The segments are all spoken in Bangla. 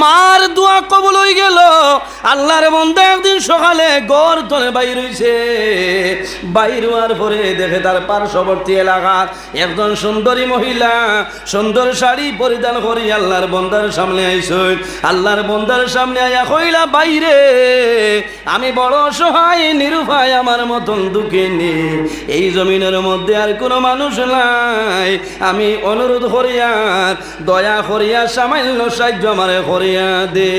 মা মার দোয়া কবল হয়ে গেল। আল্লাহর বন্ধা একদিন সকালে গড় তলে বাইর হইছে। বাইর হওয়ার পরে দেখে তার পার্শ্ববর্তী এলাকার একজন সুন্দরী মহিলা সুন্দর শাড়ি পরিধান করি আল্লাহর বন্দার সামনে আইসই আল্লাহর বন্দার সামনে আয়া কইলা, বাইরে, আমি বড় সহায় নিরুপায়, আমার মতন দুঃখে নে এই জমিনের মধ্যে আর কোনো মানুষ নাই। আমি অনুরোধ করিয়ার দয়া করিয়া, সামান্য সাহায্য আমারে করিয়া দে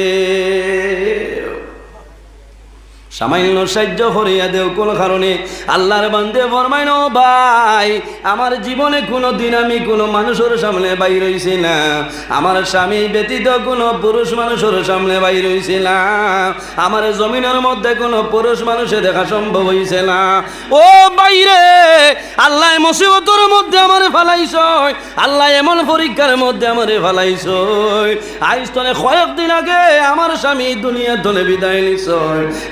সামান্য সাহায্য করিয়া দেও কোন কারণে? আল্লাহর বান্দে ফরমাইন ভাই, আমার জীবনে কোনো দিন আমি কোনো মানুষের সামনে বাইর হইছি না। আমার স্বামী ব্যতীত কোনো পুরুষ মানুষের সামনে বাইর হইছি না। আমার জমিনের মধ্যে কোনো পুরুষ মানুষে দেখা সম্ভব হইছে না। ও বাইরে আল্লাহ মুসিবতর মধ্যে আমারে ফালাইছ আল্লাহ এমন পরীক্ষার মধ্যে আমারে ফালাইছ আইস তলে কয়েকদিন আগে আমার স্বামী দুনিয়া তলে বিদায় নিছ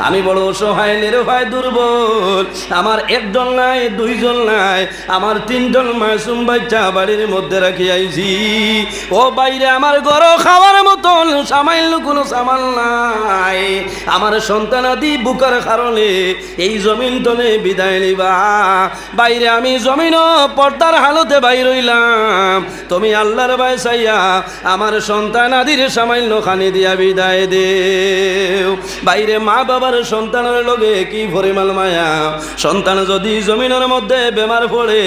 আমি বড় অসহায় নিরুপায় দুর্বল। আমার একজন নাই, দুইজন নাই, আমার তিনজন মাসুম বাচ্চা বাড়ির মধ্যে রাখি আইছি। ও বাইরে আমার ঘর খাওয়ার মতন সামাইল কোনো সামাল নাই। আমার সন্তানাদি বুকার কারণে এই জমিন তলে বিদায় নিবা। বাইরে আমি জমিন পর্দার হালতে বাইর হইলাম। তুমি আল্লাহর বাই চাইয়া আমার সন্তান আদির সামান্য খানি দিয়া বিদায় দে বাইরে মা বাবার সন্তানের লগে কি পরিমাণ মায়া? সন্তান যদি জমিনের মধ্যে বেমার পড়ে,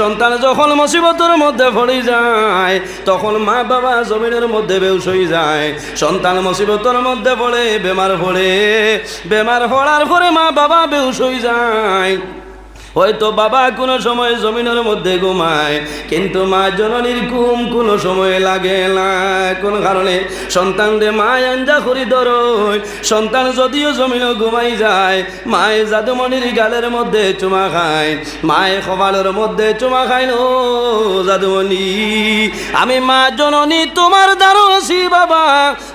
সন্তান যখন মুসিবতের মধ্যে পড়ে যায়, তখন মা বাবা জমিনের মধ্যে বেউস হয়ে যায়। সন্তান মুসিবতের মধ্যে পড়ে, বেমার পড়ে, বেমার পড়ার পরে মা বাবা বেউস হয়ে যায়। হয়তো বাবা কোনো সময় জমিনের মধ্যে ঘুমায়, কিন্তু মা জননীর ঘুম কোনো সময় লাগে না। কোন কারণে? সন্তান রে মা আঞ্জা করি ধরই সন্তান যদিও জমিনও ঘুমাই যায়, মায়ে জাদুমণির গালের মধ্যে চুমা খায়, মায়ে কপালের মধ্যে চুমা খায় ও জাদুমণি। আমি মা জননী, তোমার আছি বাবা।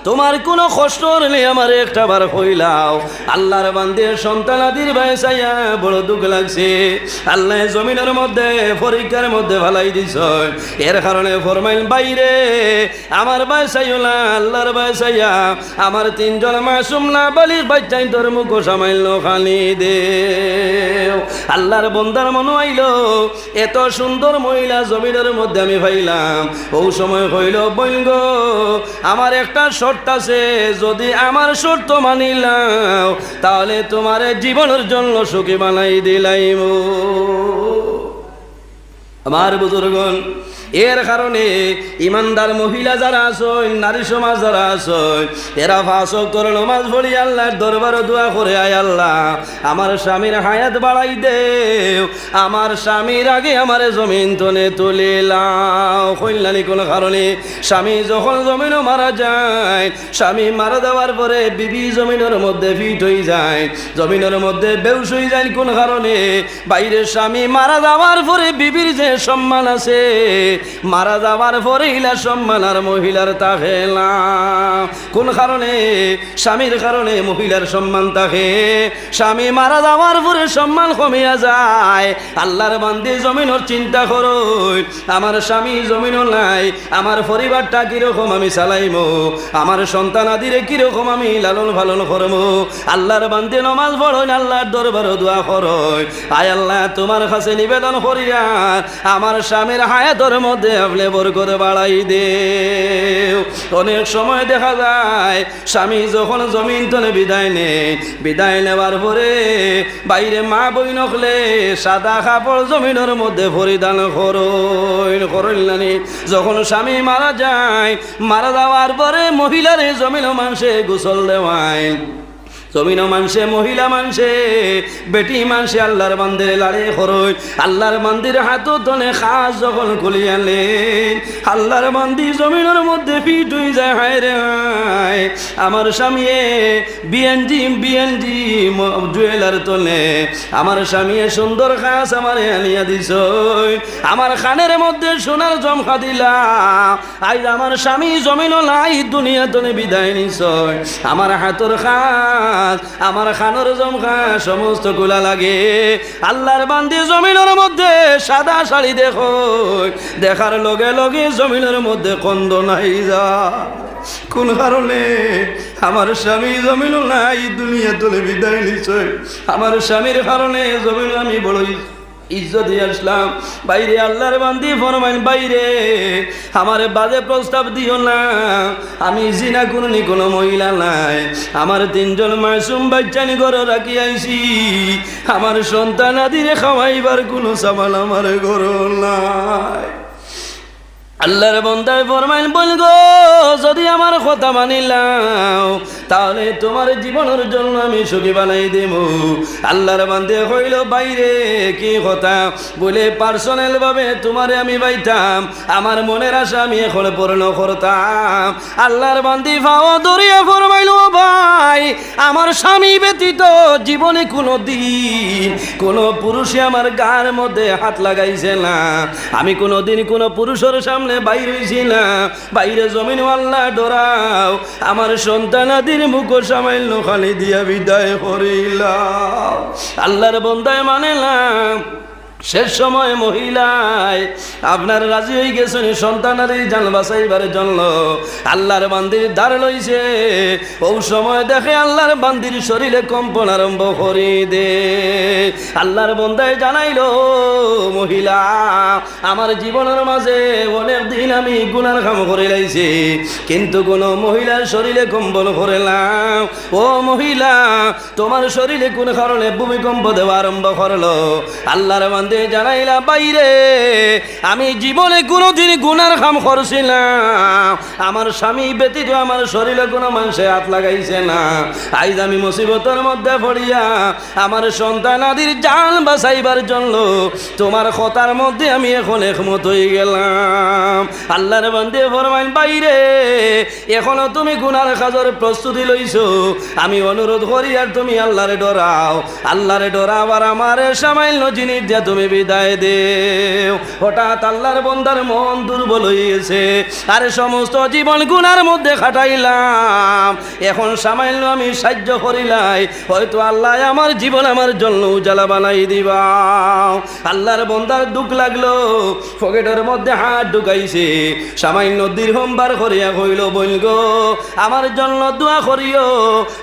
তোমার কোনো কষ্ট নেই আমার একটা বার হইলাও। আল্লাহর বান্ধে সন্তান আদির ভাইসাইয়া বড় দুঃখ লাগছে। আল্লাহ জমিনের মধ্যে পরীক্ষার মধ্যে ভালাই দিছ এর কারণে ফরমাইল, বাইরে, আমার বাসাইলা আল্লাহর বাসাইয়া আমার তিনজন মাসুম না, বালির বাচ্চাই তোর মুখ সামাইল খালি দে আল্লাহর বন্দার মনে আইল, এত সুন্দর মহিলা জমিনের মধ্যে আমি পাইলাম ও সময় হইল, বইল আমার একটা শর্ত আছে, যদি আমার শর্ত মানিলাম, তাহলে তোমার জীবনের জন্য সুখী বানাই দিলাইম। আমার বুজুর্গন এর কারণে ইমানদার মহিলা যারা আসয় নারী সমাজ যারা আসয় এরা ফাঁসক তোর নমাজ পড়ি, আল্লাহর দরবার দোয়া করে, আয় আল্লাহ, আমার স্বামীর হায়াত বাড়াই দেও, আমার স্বামীর আগে আমার জমিন তনে তুলে লাও। কল্যাণী কোনো কারণে স্বামী যখন জমিনও মারা যায়, স্বামী মারা দেওয়ার পরে বিবি জমিনের মধ্যে ফিট হয়ে যায়, জমিনের মধ্যে বেউস হয়ে যায় কোন কারণে বাইরে স্বামী মারা যাওয়ার পরে বিবির যে সম্মান আছে মারা যাওয়ার পরে ইলা সম্মান আর মহিলার না। কোন কারণে? স্বামীর কারণে মহিলার সম্মান থাকে স্বামী মারা যাওয়ার পরে সম্মান কমিয়া যায়। আল্লাহর বান্দি জমিনের চিন্তা করো, আমার স্বামী জমিনও নাই, আমার পরিবারটা কীরকম আমি চালাইমো, আমার সন্তান আদিরে কীরকম আমি লালন পালন করব আল্লাহর বান্দি নমাজ পড়ই আল্লাহর দরবার দোয়া করই আয় আল্লাহ, তোমার কাছে নিবেদন করিয়া আমার স্বামীর হায়াতর মধ্যে আপনি করে বাড়াই দে অনেক সময় দেখা যায়, স্বামী যখন জমিন তলে বিদায় নে বিদায় নেওয়ার পরে বাইরে মা বই নকলে সাদা কাপড় জমিনের মধ্যে পরিধান করইন করইলানি যখন স্বামী মারা যায়, মারা যাওয়ার পরে মহিলারে জমিন মানুষে গোসল দেওয়ায়। জমিন মানসে, মহিলা মানসে, বেটি মানসে, আল্লাহর বান্দির লাড়ে খরচ। আল্লাহর বান্দির হাত তনে খাস যখন খুলি আনলেন আল্লাহর বান্দি জমিনের মধ্যে ফিট হয়ে যায়, হায় রে হায়। আমার স্বামীয়ে বিএনজি বিএনজি জুয়েলার তোলে। আমার স্বামীয়ে সুন্দর খাস আমার আনিয়া দিছ আমার খানের মধ্যে সোনার জমখা দিলা। আজ আমার স্বামী জমিন লাই দুনিয়া তনে বিদায় নিছ আমার হাতর খাস আমার খানোর জমখা সমস্তগুলা লাগে। আল্লাহর বান্দি জমিনের মধ্যে সাদা শাড়ি দেখো, দেখার লগে লগে জমিনের মধ্যে কন্দ নাই যা। কোন কারণে? আমার স্বামী জমিনও নাই, দুনিয়া তুলে বিদায় নিশ্চয় আমার স্বামীর কারণে জমিন আমি বড়ই ইজ্জত আসলাম বাইরে আল্লাহর বান্দি ফরমাইন, বাইরে, আমার বাজে প্রস্তাব দিও না। আমি জিনা করুনি, কোনো মহিলা নাই। আমার তিনজন মাসুম বাচ্চানি ঘর রাখি আইছি। আমার সন্তান আদিরে খাওয়াইবার কোনো সামাল আমার ঘর নাই। আল্লাহর বন্দায় ফরমাইন বলগ যদি আমার কথা মানিলাম তাহলে তোমার জীবনের জন্য আমি সুখী বানাই দেব। আল্লাহর বান্দে হইল বাইরে, কি কথা? বলে পার্সোনাল ভাবে তোমারে আমি বাইতাম, আমার মনের আশা আমি এখন পূর্ণ করতাম। আল্লাহর বান্দি ফাও দরিয়া ফরমাইল ভাই, আমার স্বামী ব্যতীত জীবনে কোনো দিন কোনো পুরুষে আমার গার মধ্যে হাত লাগাইছে না। আমি কোনো দিন কোনো পুরুষের সামনে বাইর হইছি না। বাইরে জমিন আল্লাহ ডরাও, আমার সন্তানাদির মুখ সামাইল খালি দিয়া বিদায় করিলাম। আল্লাহর বন্দায় মানেলাম। শেষ সময় মহিলায় আপনার রাজি হয়ে গেছেন সন্তানের জান বাঁচাইবার জন্য। আল্লাহর বান্দির দ্বার লইছে। ও সময় দেখে আল্লাহর বান্দির শরীরে কম্পন আরম্ভ করি দে। আল্লাহর বন্দায় জানাইলো, মহিলা, আমার জীবনের মাঝে অনেক দিন আমি গুনার কাম করে লাইছি, কিন্তু কোন মহিলার শরীরে কম্পন করেলাম ও মহিলা, তোমার শরীরে কোন কারণে ভূমিকম্প দেওয়া আরম্ভ করল? আল্লাহর বান্দি জানাইলা, বাইরে, আমি জীবনে কোনোদিন গুনার কাম করছিলাম। আমার স্বামী ব্যতীত আমার শরীরে কোনো মানুষে হাত লাগাইছে না। আইজ আমি মুসিবতের মধ্যে পড়িয়া আমার সন্তান আদির জান বাঁচাইবার জন্য তোমার কথার মধ্যে আমি এখন একমত হয়ে গেলাম। আল্লাহর বান্দে ফরমাইন, বাইরে, এখনও তুমি গুনার কাজের প্রস্তুতি লইছো। আমি অনুরোধ করি আর তুমি আল্লাহরে ডরাও। আল্লাহরে ডরাও আর আমার সামান্য জিনিস দিয়া তুমি বিদায় হঠাৎ আল্লাহর বন্দার মন দুর্বল আর সমস্ত জীবন মধ্যে খাটাইলাম। এখন সামান্য আমি সাহায্য করিলাই, হয়তো আল্লাহ আমার জীবন আমার জন্য উজালা বানাই দিবা। আল্লাহর বন্দার দুঃখ লাগল পকেটের মধ্যে হাত ঢুকাইছে। সামান্য দীর্ঘম বার করিয়া কইল বইল গো, আমার জন্য দোয়া করিও।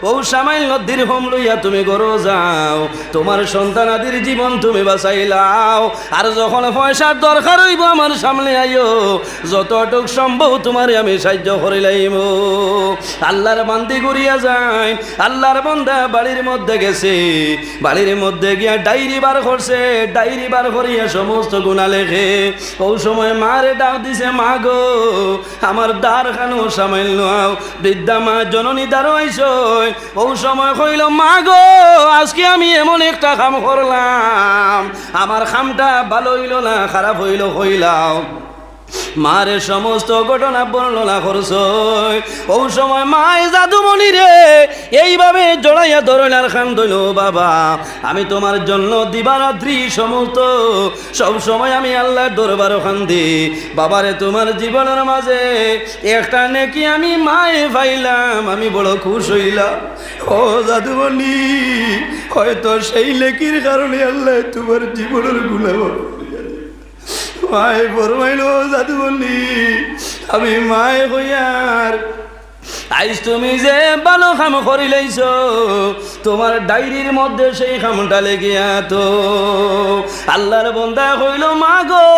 ও সামান্য দীর্ঘম লইয়া তুমি গরো যাও। তোমার সন্তানাদির জীবন তুমি বাঁচাইলাও আর যখন পয়সার দরকার হইব আমার সামনে আইও। যতটুক সম্ভব তোমারে আমি সাহায্য করিলাইব আল্লাহর বান্দি ঘুরিয়া যায় আল্লাহর বন্দা বাড়ির মধ্যে গেছে। বাড়ির মধ্যে গিয়া ডায়েরি বার করছে। ডায়েরি বার করিয়া সমস্ত গুণা লেখে। ও সময় মারে ডাক দিছে, মা গো, আমার দ্বার খানো সামাইল নাও। বৃদ্ধা মা, জননী দ্বারো আইসই ও সময় কইল, মা গো, আজকে আমি এমন একটা কাম করলাম। আমার খামটা ভালো হইল না খারাপ হইল হইলাম মারে সমস্ত ঘটনা বর্ণনা করছ ও সময় মায় জাদুমণি রে, এইভাবে জড়াইয়া ধরনার খান দইল বাবা। আমি তোমার জন্য দিবারাত্রি সমস্ত, সব সময় আমি আল্লাহর দরবার দি। বাবারে, তোমার জীবনের মাঝে একটা নেকি আমি মায়ে পাইলাম আমি বড় খুশ হইলাম। ও জাদুমণি, হয়তো সেই লেকির কারণে আল্লাহ তোমার জীবনের গুণাব মায়ে ফরমাইল জাদু বললি আমি মায় হইয়ার আইস তুমি যে ভালো কাম করি লাইছ, তোমার ডায়েরির মধ্যে সেই কামটা লেগিয়া তো আল্লাহর বন্দা কইল, মা গো,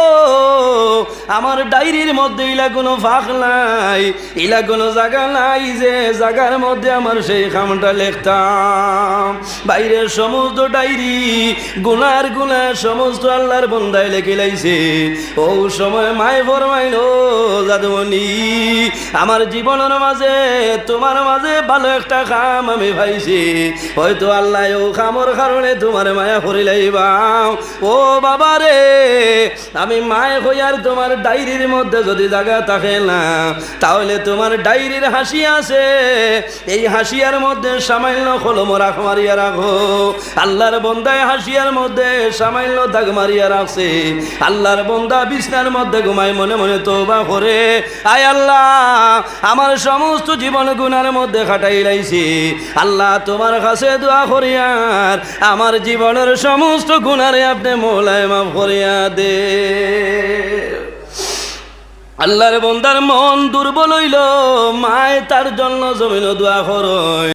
আমার ডায়েরির মধ্যে ইলা কোনো ফাঁক নাই, ইলা কোনো জায়গা নাই যে জায়গার মধ্যে আমার সেই কামটা লেখতাম। বাইরের সমস্ত ডায়েরি গুনার গুনা সমস্ত আল্লাহর বন্দায় লেখে লাইছে। ও সময় মায় ফরমাইল যাদবনি আমার জীবনের মাঝে তোমার মাঝে ভালো একটা কাম আমি পাইছি হয়তো আল্লাহ ও কামর কারণে তোমার মায়া করিলাইবাম ও বাবা রে, আমি মায় হইয়ার তোমার ডায়েরির মধ্যে যদি জায়গা থাকে না, তাহলে তোমার ডায়েরির হাসি আছে। এই হাসিয়ার মধ্যে সামান্য কলম রাখ মারিয়া রাখো। আল্লাহর বন্দায় হাসিয়ার মধ্যে সামান্য দাগ মারিয়া রাখছে। আল্লাহর বন্দা বিছনার মধ্যে ঘুমায় মনে মনে তোবা করে। আয় আল্লাহ, আমার সমস্ত জীবন গুনার মধ্যে খাটাই লাইছি। আল্লাহ তোমার কাছে দোয়া করিয়ার আমার জীবনের সমস্ত গুণারে আপনি মোলায় মাফ করিয়া দে। আল্লাহর বন্দার মন দুর্বল হইল, মায় তার জন্য জমিন দোয়া করয়